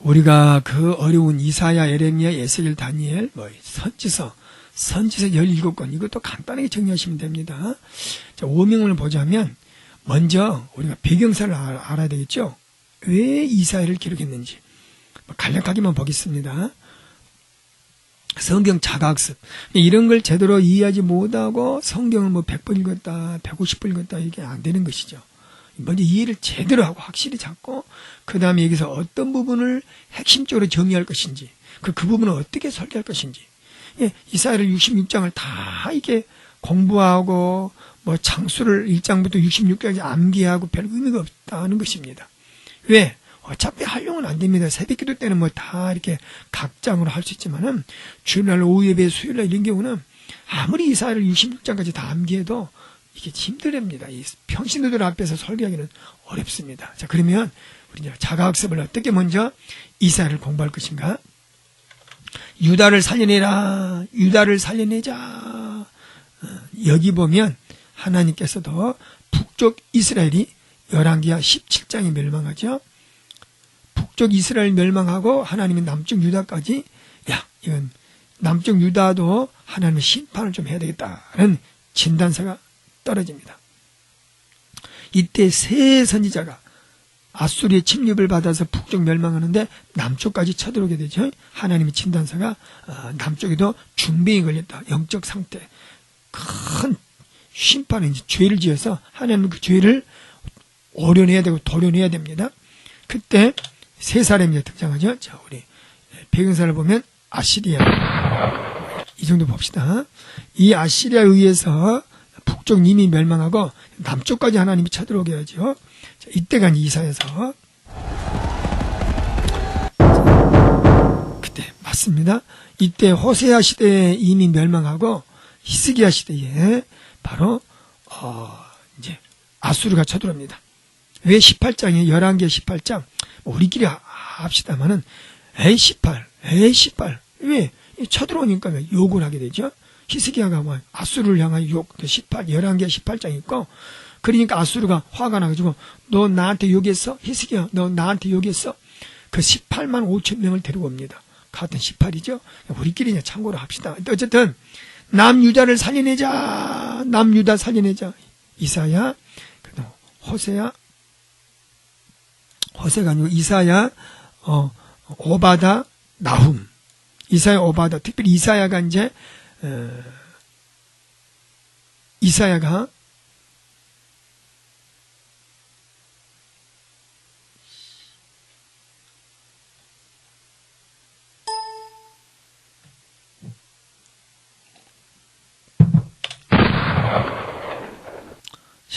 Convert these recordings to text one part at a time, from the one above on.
우리가 그 어려운 이사야, 에레미야, 에스겔, 다니엘, 뭐 선지서, 선지서 17권 이것도 간단하게 정리하시면 됩니다. 자, 오명을 보자면 먼저 우리가 배경사를 알- 알아야 되겠죠. 왜 이사야를 기록했는지 뭐 간략하게만 보겠습니다. 성경 자가학습 이런 걸 제대로 이해하지 못하고 성경을 뭐 100번 읽었다, 150번 읽었다 이게 안 되는 것이죠. 먼저 이해를 제대로 하고 확실히 잡고 그 다음에 여기서 어떤 부분을 핵심적으로 정의할 것인지 그, 그 부분을 어떻게 설계할 것인지 예, 이사야를 66장을 다 이게 공부하고 뭐 장수를 1장부터 66장까지 암기하고 별 의미가 없다는 것입니다. 왜? 어차피 활용은 안 됩니다. 새벽기도 때는 뭐 다 이렇게 각 장으로 할 수 있지만은 주일날 오후 예배 수요일날 이런 경우는 아무리 이사야를 66장까지 다 암기해도 이게 힘들답니다. 이 평신도들 앞에서 설계하기는 어렵습니다. 자, 그러면 우리 이제 자가학습을 어떻게 먼저 이사야를 공부할 것인가? 유다를 살려내라. 유다를 살려내자. 어, 여기 보면 하나님께서도 북쪽 이스라엘이 열왕기하 17장에 멸망하죠. 북쪽 이스라엘 멸망하고 하나님이 남쪽 유다까지 야 이건 남쪽 유다도 하나님의 심판을 좀 해야 되겠다는 진단서가 떨어집니다. 이때 세 선지자가 아수리의 침입을 받아서 북쪽 멸망하는데 남쪽까지 쳐들어오게 되죠. 하나님의 진단서가 어, 남쪽에도 중병이 걸렸다. 영적 상태. 큰 심판에 죄를 지어서 하나님은 그 죄를 오려내야 되고 도려내야 됩니다. 그때 세 사람이 등장하죠. 자, 우리 배경사를 보면 아시리아. 이 정도 봅시다. 이 아시리아에 의해서 북쪽 이미 멸망하고 남쪽까지 하나님이 쳐들어오게 하죠. 자, 이때가 이사에서 그때 맞습니다. 이때 호세아 시대에 이미 멸망하고 히스기야 시대에 바로 어, 이제 아수르가 쳐들어옵니다. 왜 18장에 11개 18장 뭐 우리끼리 하- 합시다마는 에이 18, 에이 18 왜 쳐들어오니까 왜 욕을 하게 되죠? 히스기야가 뭐 아수르를 향하여 욕 18, 11개 18장 있고 그러니까 아수르가 화가 나가지고 너 나한테 욕했어? 히스기야 너 나한테 욕했어? 그 18만 5천 명을 데리고 옵니다. 같은 18이죠? 우리끼리 참고로 합시다. 어쨌든 남유다를 살려내자 남유다 살려내자 이사야 호세야 호세가 아니고 이사야, 어, 오바다, 나훔. 이사야, 오바다. 특별히 이사야가 이제, 어, 이사야가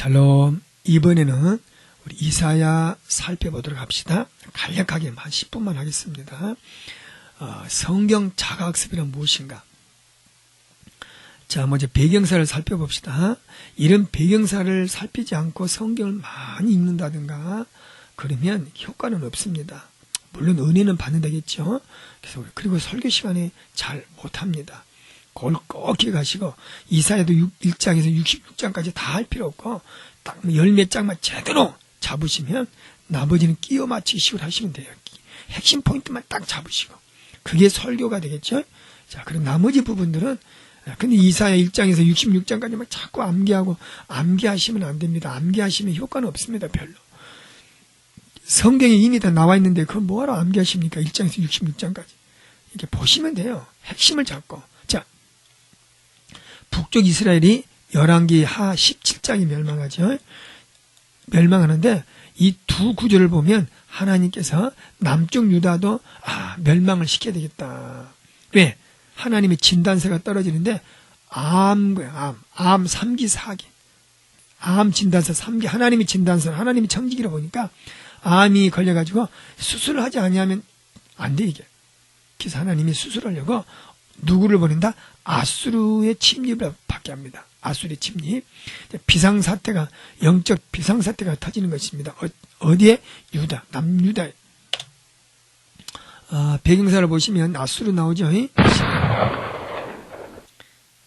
샬롬. 이번에는 우리 이사야 살펴보도록 합시다. 간략하게 한 10분만 하겠습니다. 어, 성경 자가학습이란 무엇인가? 자, 먼저 배경사를 살펴봅시다. 이런 배경사를 살피지 않고 성경을 많이 읽는다든가, 그러면 효과는 없습니다. 물론 은혜는 받는다겠죠. 그래서 그리고 설교 시간에 잘 못합니다. 그걸 꼭 기억하시고 이사야도 1장에서 66장까지 다 할 필요 없고 딱 열 몇 장만 제대로 잡으시면 나머지는 끼워 맞추시고 하시면 돼요. 핵심 포인트만 딱 잡으시고 그게 설교가 되겠죠. 자, 그럼 나머지 부분들은 근데 이사야 1장에서 66장까지 막 자꾸 암기하고 암기하시면 안 됩니다. 암기하시면 효과는 없습니다. 별로. 성경에 이미 다 나와 있는데 그걸 뭐하러 암기하십니까? 1장에서 66장까지. 이렇게 보시면 돼요. 핵심을 잡고. 자, 북쪽 이스라엘이 열왕기 하 17장이 멸망하죠. 멸망하는데 이 두 구절을 보면 하나님께서 남쪽 유다도 아 멸망을 시켜야 되겠다. 왜? 하나님의 진단서가 떨어지는데 암 거야 암. 암 3기 4기. 암 진단서 3기 하나님의 진단서 하나님의 청지기로 보니까 암이 걸려가지고 수술을 하지 아니하면 안 돼 이게. 그래서 하나님이 수술하려고 누구를 보낸다? 아수르의 침입을 받게 합니다. 아수르의 침입. 비상사태가, 영적 비상사태가 터지는 것입니다. 어, 디에 유다, 남유다. 아, 배경사를 보시면 아수르 나오죠? 이?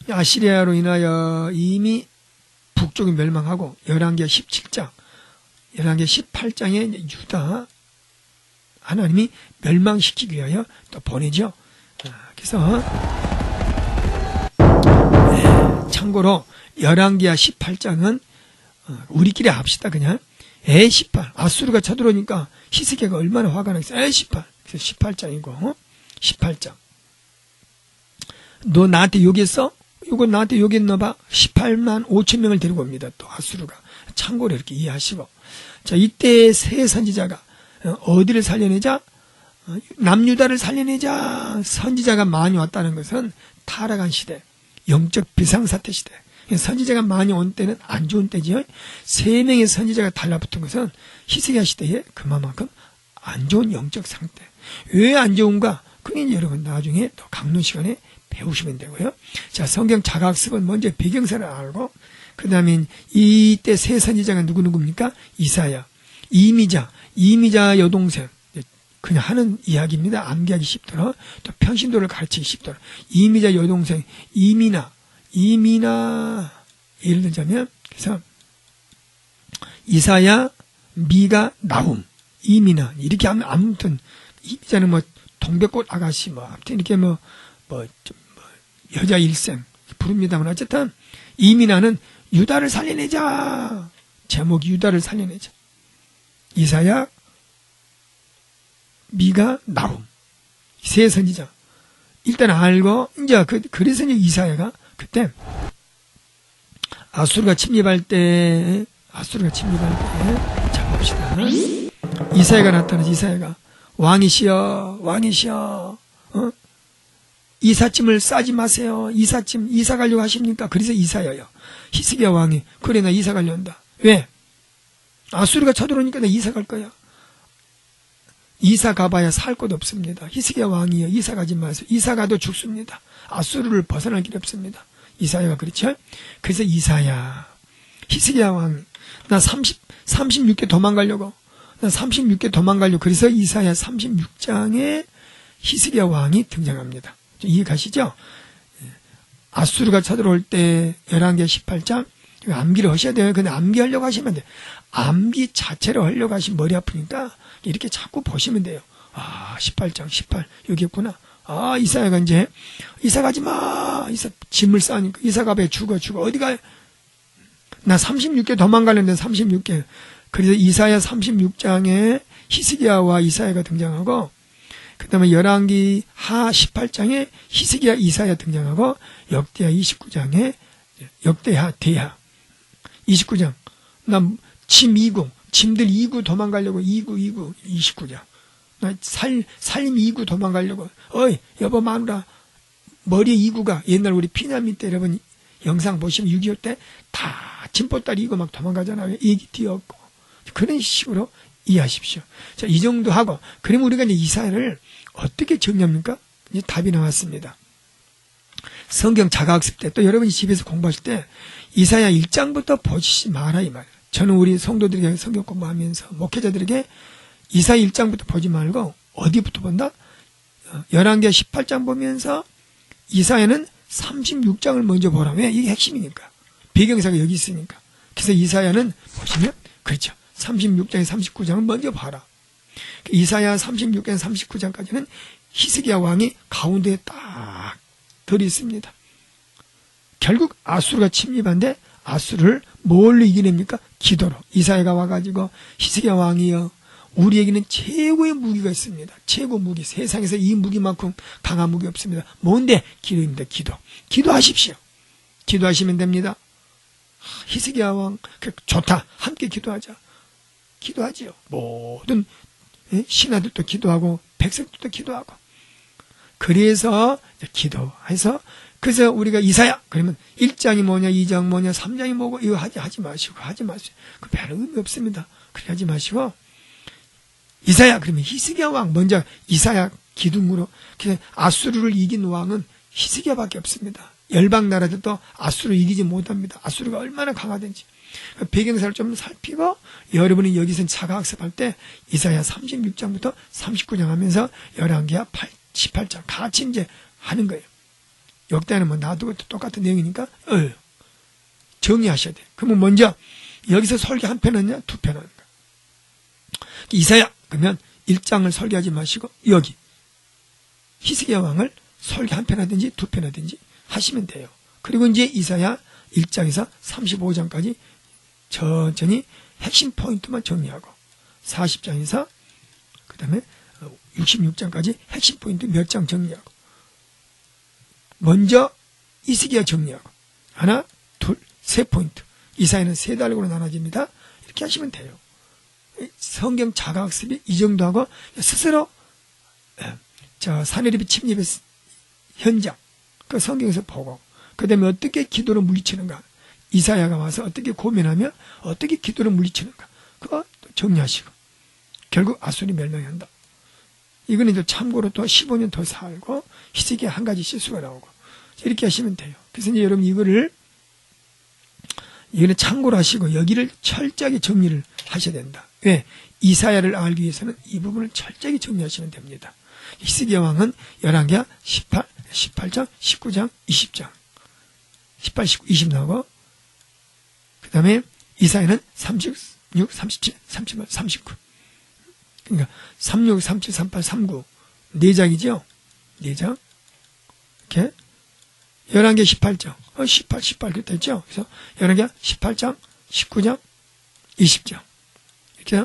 아시리아로 인하여 이미 북쪽이 멸망하고, 11개 17장, 11개 18장에 유다, 하나님이 멸망시키기 위하여 또 보내죠. 아, 그래서 네, 참고로 열왕기하 18장은 어, 우리끼리 합시다 그냥 에 18. 아수르가 쳐들어오니까 히스기야가 얼마나 화가 나겠어. 에 18. 그래서 18장이고 어? 18장. 너 나한테 욕했어? 이거 나한테 욕했나 봐. 18만 5천 명을 데리고 옵니다. 또 아수르가. 참고로 이렇게 이해하시고. 자, 이때 새 선지자가 어, 어디를 살려내자? 어, 남유다를 살려내자. 선지자가 많이 왔다는 것은 타락한 시대, 영적 비상사태 시대. 선지자가 많이 온 때는 안 좋은 때지요. 세 명의 선지자가 달라붙은 것은 히스기야 시대에 그만큼 안 좋은 영적 상태. 왜 안 좋은가? 그건 여러분 나중에 또 강론 시간에 배우시면 되고요. 자, 성경 자각습은 먼저 배경사를 알고, 그 다음에 이때 세 선지자가 누구누구입니까? 이사야, 이미자, 이미자 여동생. 그냥 하는 이야기입니다. 암기하기 쉽도록. 또 평신도를 가르치기 쉽도록. 이미자 여동생, 이미나, 이미나, 예를 들자면, 그래서, 이사야, 미가, 나훔, 이미나, 이렇게 하면 아무튼, 이미자는 뭐, 동백꽃 아가씨, 뭐, 아무튼 이렇게 뭐, 뭐, 좀, 뭐 여자 일생 부릅니다만 어쨌든 이민아는 유다를 살려내자. 제목이 유다를 살려내자. 이사야, 미가, 나훔. 세 선지자. 일단 알고, 이제 그, 그래서 이사야가 그때 아수르가 침입할 때, 아수르가 침입할 때, 자 봅시다. 이사야가 나타나서 이사야가 왕이시여, 왕이시여, 어? 이삿짐을 싸지 마세요. 이삿짐, 이사 가려고 하십니까? 그래서 이사야요. 히스기야 왕이, 그래, 나 이사 가려 한다. 왜? 아수르가 쳐들어오니까 나 이사 갈 거야. 이사 가봐야 살 곳 없습니다. 히스기야 왕이요. 이사 가지 마세요. 이사 가도 죽습니다. 아수르를 벗어날 길이 없습니다. 이사야가 그렇죠? 그래서 이사야, 히스기야 왕, 나 30, 36개 도망가려고, 나 36개 도망가려고, 그래서 이사야 36장에 히스기야 왕이 등장합니다. 이해 가시죠? 아수르가 쳐들어올 때 11개 18장 암기를 하셔야 돼요. 근데 암기하려고 하시면 돼. 암기 자체로 하려고 하시면 머리 아프니까 이렇게 자꾸 보시면 돼요. 아, 18장 18 여기 있구나. 아, 이사야가 이제 이사 가지 마. 이사 짐을 싸니까 이사 가be 죽어 죽어 어디 가요? 나 36개 도망가는데 36개. 그래서 이사야 36장에 히스기야와 이사야가 등장하고 그 다음에 열왕기 하 18장에 히스기야 이사야 등장하고 역대하 29장에 역대하 대하. 29장. 나짐 2구 짐들 2구 도망가려고 2구 2구 29장. 나 살, 살림 2구 도망가려고. 어이 여보 마누라 머리에 2구가 옛날 우리 피난민 때 여러분 영상 보시면 6.25 때 다 짐보따리 2구 막 도망가잖아요. 애기 뛰었고. 그런 식으로 이해하십시오. 자, 이 정도 하고, 그러면 우리가 이제 이사야를 어떻게 정리합니까? 이제 답이 나왔습니다. 성경 자가학습 때, 또 여러분이 집에서 공부하실 때, 이사야 1장부터 보시지 마라, 이 말이에요. 저는 우리 성도들에게 성경 공부하면서, 목회자들에게 이사야 1장부터 보지 말고, 어디부터 본다? 11개 18장 보면서, 이사야는 36장을 먼저 보라. 왜? 이게 핵심이니까. 배경사가 여기 있으니까. 그래서 이사야는 보시면, 그렇죠. 36장에 39장을 먼저 봐라. 이사야 36장 39장까지는 히스기야 왕이 가운데에 딱 들어 있습니다. 결국 아수르가 침입한데 아수르를 뭘로 이겨냅니까? 기도로. 이사야가 와가지고 히스기야 왕이여 우리에게는 최고의 무기가 있습니다. 최고 무기. 세상에서 이 무기만큼 강한 무기 없습니다. 뭔데? 기도입니다. 기도. 기도하십시오. 기도하시면 됩니다. 히스기야 왕, 그 좋다. 함께 기도하자. 기도하지요. 모든 신하들도 기도하고 백성들도 기도하고. 그래서 기도해서 그래서 우리가 이사야 그러면 1장이 뭐냐 2장 뭐냐 3장이 뭐고 이거 하지 하지 마시고 하지 마세요. 그 별로 의미 없습니다. 그래 하지 마시고 이사야 그러면 히스기야 왕 먼저 이사야 기둥으로 아수르를 이긴 왕은 히스기야밖에 없습니다. 열방 나라들도 아수르를 이기지 못합니다. 아수르가 얼마나 강하든지. 배경사를 좀 살피고 여러분이 여기서 자가학습할 때 이사야 36장부터 39장 하면서 11개와 8, 18장 같이 이제 하는 거예요. 역대는 뭐 놔두고 똑같은 내용이니까 어, 정리하셔야 돼요. 그러면 먼저 여기서 설교 한편 하냐 두편 하는 거야. 이사야 그러면 1장을 설계하지 마시고 여기 히스기야 왕을 설계 한 편 하든지 두 편 하든지 하시면 돼요. 그리고 이제 이사야 1장에서 35장까지 천천히 핵심 포인트만 정리하고 40장에서 그 다음에 66장까지 핵심 포인트 몇 장 정리하고 먼저 이스기야 정리하고 하나, 둘, 세 포인트 이사야는 세 달락으로 나눠집니다. 이렇게 하시면 돼요. 성경 자가학습이 이 정도 하고 스스로 예, 저 사내립이 침입의 현장 그 성경에서 보고 그 다음에 어떻게 기도를 물리치는가 이사야가 와서 어떻게 고민하며 어떻게 기도를 물리치는가 그거 정리하시고 결국 아수리 멸망한다. 이거는 이제 참고로 또 15년 더 살고 희석에 한 가지 실수가 나오고 이렇게 하시면 돼요. 그래서 이제 여러분 이거를 이거는 참고로 하시고 여기를 철저하게 정리를 하셔야 된다. 왜? 이사야를 알기 위해서는 이 부분을 철저하게 정리하시면 됩니다. 히스기야 왕은 11개, 18, 18장, 19장, 20장. 18, 19, 20 나오고 그 다음에 이사야는 36, 37, 38, 39. 그러니까 36, 37, 38, 39. 4장이죠? 4장. 이렇게 11개 18장. 어, 18, 18 그랬다 했죠? 그래서 11개 18장, 19장, 20장. 이렇게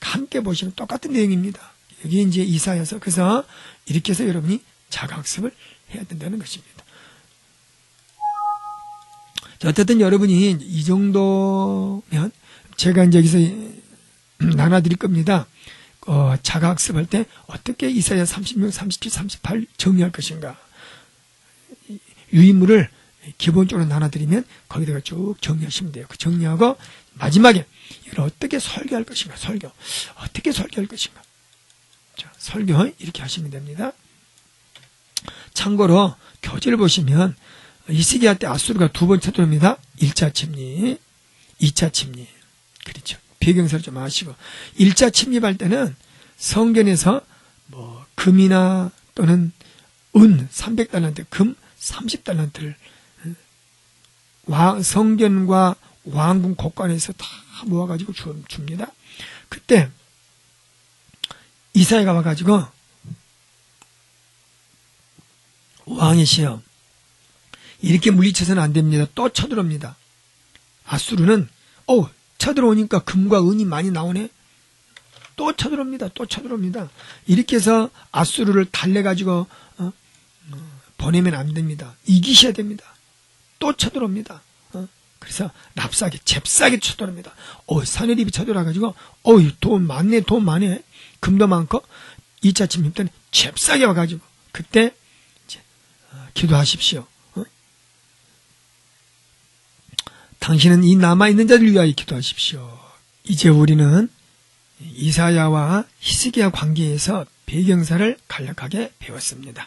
함께 보시면 똑같은 내용입니다. 여기 이제 이사야서. 그래서 이렇게 해서 여러분이 자각학습을 해야 된다는 것입니다. 자, 어쨌든 여러분이 이 정도면 제가 이제 여기서 나눠드릴 겁니다. 어, 자각학습할 때 어떻게 이사야 36, 37, 38 정리할 것인가. 유인물을 기본적으로 나눠드리면 거기다가 쭉 정리하시면 돼요. 그 정리하고 마지막에 이걸 어떻게 설교할 것인가, 설교. 어떻게 설교할 것인가. 자, 설교 이렇게 하시면 됩니다. 참고로 교재를 보시면 이스기야 때 아수르가 두 번 쳐들어옵니다. 1차 침입, 2차 침입. 그렇죠. 배경사를 좀 아시고 1차 침입할 때는 성전에서 뭐 금이나 또는 은 300달란트, 금 30달란트를 성전과 왕궁 곳간에서 다 모아가지고 줍니다. 그때 이사야가 와가지고 왕이시여 이렇게 물리쳐서는 안 됩니다. 또 쳐들어옵니다. 아수르는 어 쳐들어오니까 금과 은이 많이 나오네. 또 쳐들어옵니다. 또 쳐들어옵니다. 이렇게 해서 아수르를 달래가지고 어? 보내면 안 됩니다. 이기셔야 됩니다. 또 쳐들어옵니다. 어? 그래서 납사하게 잽싸게 쳐들어옵니다. 어, 사내립이 쳐들어와가지고 어이 돈 많네 돈 많네 금도 많고 2차 침입 때는 잽싸게 와가지고 그때 이제 어, 기도하십시오. 어? 당신은 이 남아있는 자를 위하여 기도하십시오. 이제 우리는 이사야와 히스기야 관계에서 배경사를 간략하게 배웠습니다.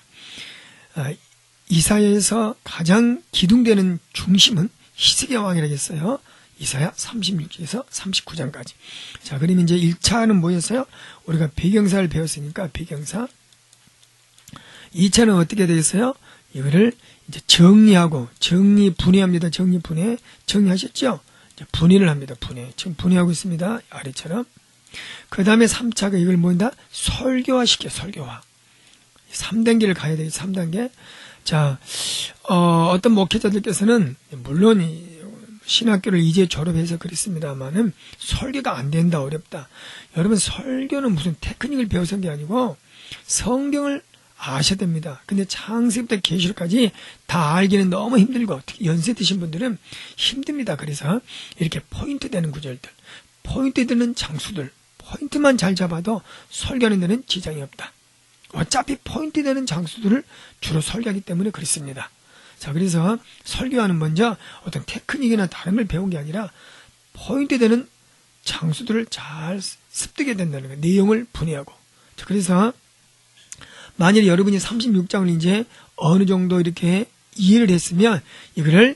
아, 이사야에서 가장 기둥되는 중심은 히스기야 왕이라겠어요. 이사야 36장에서 39장까지. 자, 그럼 이제 1차는 뭐였어요? 우리가 배경사를 배웠으니까 배경사. 2차는 어떻게 되겠어요? 이거를 이제 정리하고 정리 분해합니다. 정리 분해. 정리하셨죠? 분해를 합니다. 분해. 지금 분해하고 있습니다. 아래처럼. 그 다음에 3차가 이걸 뭐다 설교화 시켜, 설교화. 3단계를 가야 돼요, 3단계. 자, 어, 어떤 목회자들께서는, 물론, 신학교를 이제 졸업해서 그랬습니다만은, 설교가 안 된다, 어렵다. 여러분, 설교는 무슨 테크닉을 한게 아니고, 성경을 아셔야 됩니다. 근데 창세부터 계시록까지 다 알기는 너무 힘들고, 특히 연세 드신 분들은 힘듭니다. 그래서, 이렇게 포인트 되는 구절들, 포인트 되는 장수들, 포인트만 잘 잡아도 설교하는 데는 지장이 없다. 어차피 포인트 되는 장수들을 주로 설교하기 때문에 그렇습니다. 자, 그래서 설교하는 먼저 어떤 테크닉이나 다른 걸 배운 게 아니라 포인트 되는 장수들을 잘 습득해야 된다는 거예요. 내용을 분해하고. 자, 그래서 만일 여러분이 36장을 이제 어느 정도 이렇게 이해를 했으면 이거를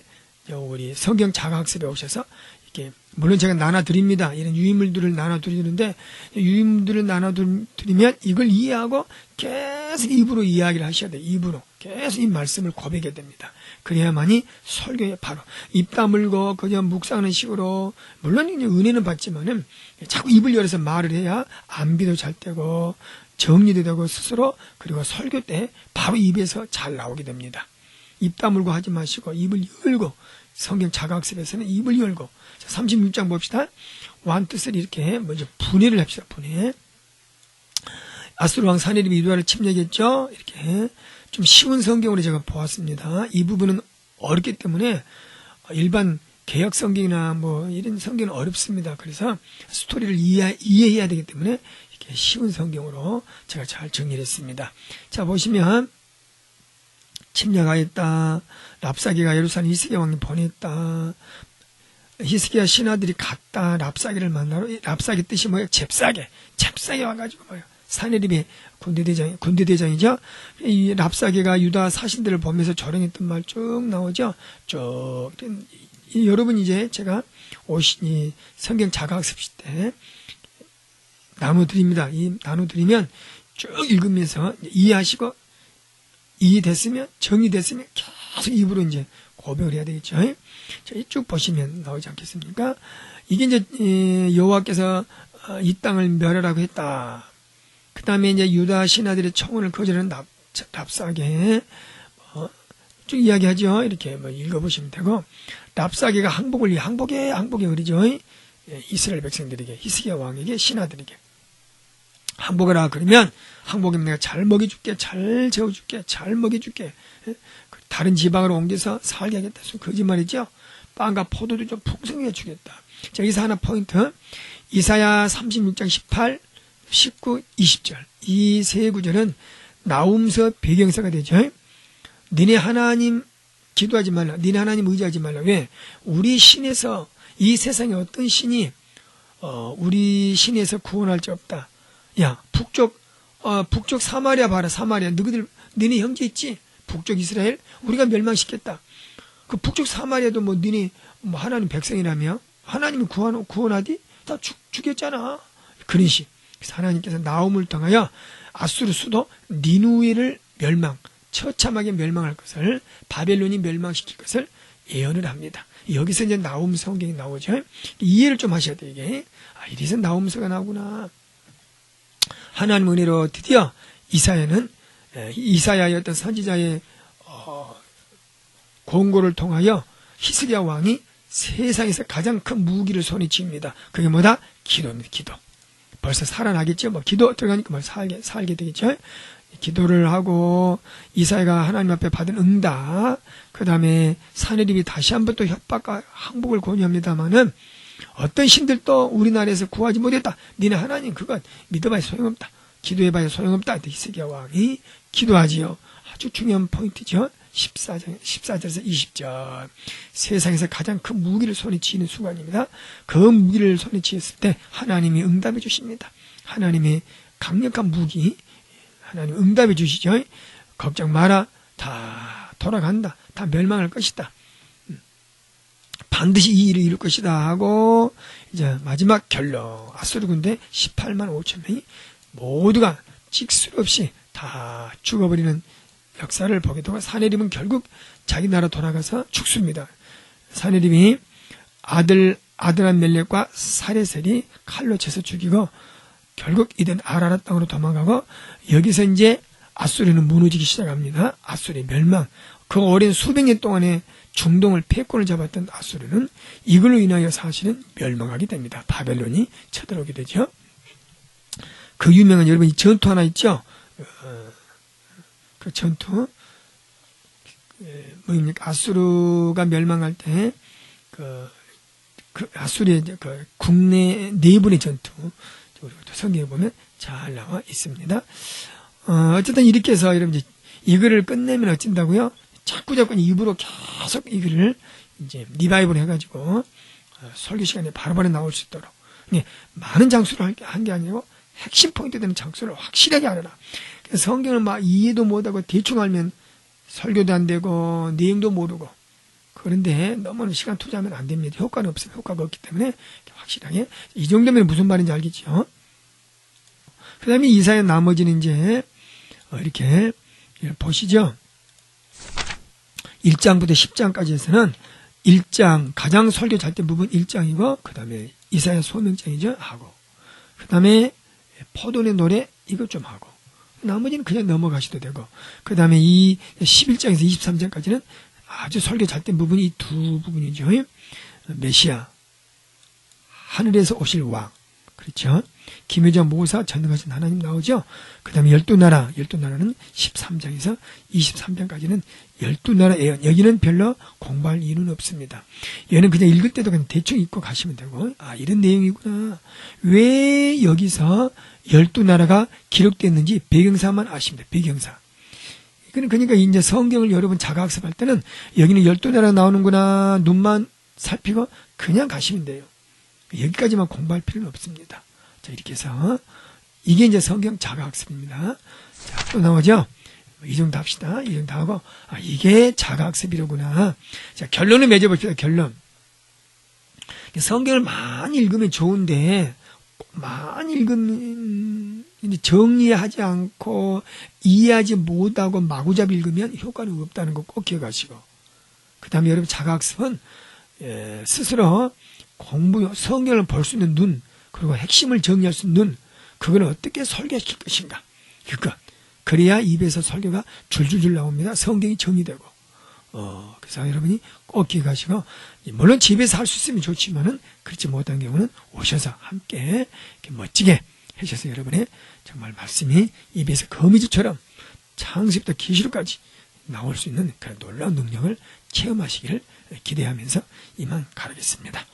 우리 성경 자가학습에 오셔서 이렇게 물론 제가 나눠드립니다. 이런 유인물들을 나눠드리는데 유인물들을 나눠드리면 이걸 이해하고 계속 입으로 이야기를 하셔야 돼요. 입으로. 계속 이 말씀을 고백해야 됩니다. 그래야만이 설교에 바로 입 다물고 그냥 묵상하는 식으로 물론 이제 은혜는 받지만은 자꾸 입을 열어서 말을 해야 안비도 잘 되고 정리도 되고 스스로 그리고 설교 때 바로 입에서 잘 나오게 됩니다. 입 다물고 하지 마시고 입을 열고 성경 자각습에서는 입을 열고 자, 36장 봅시다. 완뜻을 이렇게 먼저 분해를 합시다. 분해. 아수르 왕 사내립이 이두아를 침략했죠. 이렇게 좀 쉬운 성경으로 제가 보았습니다. 이 부분은 어렵기 때문에 일반 개혁 성경이나 뭐 이런 성경은 어렵습니다. 그래서 스토리를 이해, 이해해야 되기 때문에 쉬운 성경으로 제가 잘 정리를 했습니다. 자 보시면 침략하였다. 랍사기가 예루살렘 히스기야 왕이 보냈다. 히스기야 신하들이 갔다. 랍사기를 만나러 랍사기 뜻이 뭐예요? 잽싸게. 잽싸게 와가지고 뭐예요? 사내립의 군대대장, 군대대장이죠. 이 랍사기가 유다 사신들을 보면서 조롱했던 말 쭉 나오죠. 쭉. 이, 여러분 이제 제가 오신 성경 자각습시 때 나눠드립니다. 이 나눠드리면 쭉 읽으면서 이해하시고 이해됐으면 정리됐으면 계속 입으로 이제 고백을 해야 되겠죠. 자, 쭉 보시면 나오지 않겠습니까? 이게 이제 여호와께서 어, 이 땅을 멸하라고 했다. 그 다음에 이제 유다 신하들의 청혼을 거절하는 납, 랍사게 어, 쭉 이야기하죠. 이렇게 뭐 읽어보시면 되고 랍사게가 항복을 항복에 항복에 그리죠. 예, 이스라엘 백성들에게 히스기야 왕에게 신하들에게 항복하라 그러면 항복이면 내가 잘 먹여줄게 잘 재워줄게 잘 먹여줄게 예? 그 다른 지방으로 옮겨서 살게 하겠다 거짓말이죠 빵과 포도도 좀 풍성하게 주겠다 자 여기서 하나 포인트 이사야 36장 18 19, 20절 이 세 구절은 나움서 배경사가 되죠. 니네 하나님 기도하지 말라. 니네 하나님 의지하지 말라. 왜? 우리 신에서 이 세상에 어떤 신이 어, 우리 신에서 구원할 자 없다. 야 북쪽 어, 북쪽 사마리아 봐라. 사마리아 너희들 너네 형제 있지? 북쪽 이스라엘 우리가 멸망시켰다. 그 북쪽 사마리아도 뭐 너네 뭐 하나님 백성이라며 하나님이 구원 구원하디 다 죽, 죽였잖아. 그런 식. 그래서 하나님께서 나움을 통하여 아수르 수도 니누이를 멸망, 처참하게 멸망할 것을 바벨론이 멸망시킬 것을 예언을 합니다. 여기서 이제 나움 성경이 나오죠. 이해를 좀 하셔야 돼요, 이게. 아, 이래서 나움서가 나오구나. 하나님 은혜로 드디어 이사야는 이사야였던 선지자의 어, 공고를 통하여 히스기야 왕이 세상에서 가장 큰 무기를 손에 쥡니다. 그게 뭐다? 기도입니다. 기도. 벌써 살아나겠죠. 뭐 기도 들어가니까 뭐 살게 살게 되겠죠. 기도를 하고 이사야가 하나님 앞에 받은 응답, 그 다음에 사내립이 다시 한번 또 협박과 항복을 권유합니다만은 어떤 신들도 우리나라에서 구하지 못했다. 니네 하나님 그것 믿어봐야 소용없다. 기도해봐야 소용없다. 히스기야 왕이 기도하지요. 아주 중요한 포인트죠. 14장, 14절에서 20절. 세상에서 가장 큰 무기를 손에 쥐는 순간입니다. 그 무기를 손에 쥐었을 때 하나님이 응답해 주십니다. 하나님의 강력한 무기, 하나님 응답해 주시죠. 걱정 마라. 다 돌아간다. 다 멸망할 것이다. 음. 반드시 이 일을 이룰 것이다 하고 이제 마지막 결론 아수르 군대 18만 5천 명이 모두가 찍수 없이 다 죽어버리는 역사를 보게 되고 사내림은 결국 자기 나라 돌아가서 죽습니다. 사내림이 아들 아들한 멜렉과 사레셀이 칼로 쳐서 죽이고 결국 이든 아라라 땅으로 도망가고 여기서 이제 아수리는 무너지기 시작합니다. 아수리 멸망. 그 오랜 수백 년 동안에 중동을 패권을 잡았던 아수르는 이걸로 인하여 사실은 멸망하게 됩니다. 바벨론이 쳐들어오게 되죠. 그 유명한 여러분 이 전투 하나 있죠. 어, 그 전투 예, 뭐입니까? 아수르가 멸망할 때 그, 그 아수르의 그 국내 내분의 전투 성경에 보면 잘 나와 있습니다. 어, 어쨌든 이렇게 해서 여러분 이거를 끝내면 어쩐다고요? 자꾸 자꾸 입으로 계속 이거를 이제 리바이벌 해가지고 어, 설교 시간에 바로바로 나올 수 있도록 네, 많은 장수를 한 게 아니고 핵심 포인트 되는 장수를 확실하게 알아라. 성경을 막 이해도 못하고 대충 알면 설교도 안 되고 내용도 모르고 그런데 너무 시간 투자하면 안 됩니다. 효과는 없어요. 효과가 없기 때문에 확실하게 이 정도면 무슨 말인지 알겠죠. 그 다음에 이사야 나머지는 이제 어, 이렇게 보시죠. 1장부터 10장까지 해서는 1장, 가장 설교 잘된 부분 1장이고, 그 다음에 이사야 소명장이죠, 하고. 그 다음에 포도의 노래, 이것 좀 하고. 나머지는 그냥 넘어가셔도 되고. 그 다음에 이 11장에서 23장까지는 아주 설교 잘된 부분이 이 두 부분이죠. 메시아, 하늘에서 오실 왕. 그렇죠? 김효정 모사 전능하신 하나님 나오죠? 그 다음에 열두 나라, 열두 나라는 13장에서 23장까지는 열두 나라 예언. 여기는 별로 공부할 이유는 없습니다. 얘는 그냥 읽을 때도 그냥 대충 읽고 가시면 되고, 아, 이런 내용이구나. 왜 여기서 열두 나라가 기록됐는지 배경사만 돼요. 배경사. 그러니까 이제 성경을 여러분 자가학습할 때는 여기는 열두 나라 나오는구나. 눈만 살피고 그냥 가시면 돼요. 여기까지만 공부할 필요는 없습니다. 자, 이렇게 해서, 이게 이제 성경 자가학습입니다. 자, 또 나오죠? 이 정도 합시다. 이 정도 하고, 아, 이게 자가학습이로구나. 자, 결론을 맺어봅시다, 결론. 성경을 많이 읽으면 좋은데, 많이 읽으면, 정리하지 않고, 이해하지 못하고 마구잡이 읽으면 효과는 없다는 거 꼭 기억하시고. 그 다음에 여러분 자가학습은, 예, 스스로 공부, 성경을 볼 수 있는 눈, 그리고 핵심을 정리할 수 있는 눈, 그걸 어떻게 설계시킬 것인가. 그것. 그래야 입에서 설교가 줄줄줄 나옵니다. 성경이 정리되고. 어, 그래서 여러분이 꼭 기억하시고, 물론 집에서 할 수 있으면 좋지만은, 그렇지 못한 경우는 오셔서 함께 멋지게 하셔서 여러분의 정말 말씀이 입에서 거미줄처럼 창세부터 기시로까지 나올 수 있는 그런 놀라운 능력을 체험하시기를 기대하면서 이만 가르겠습니다.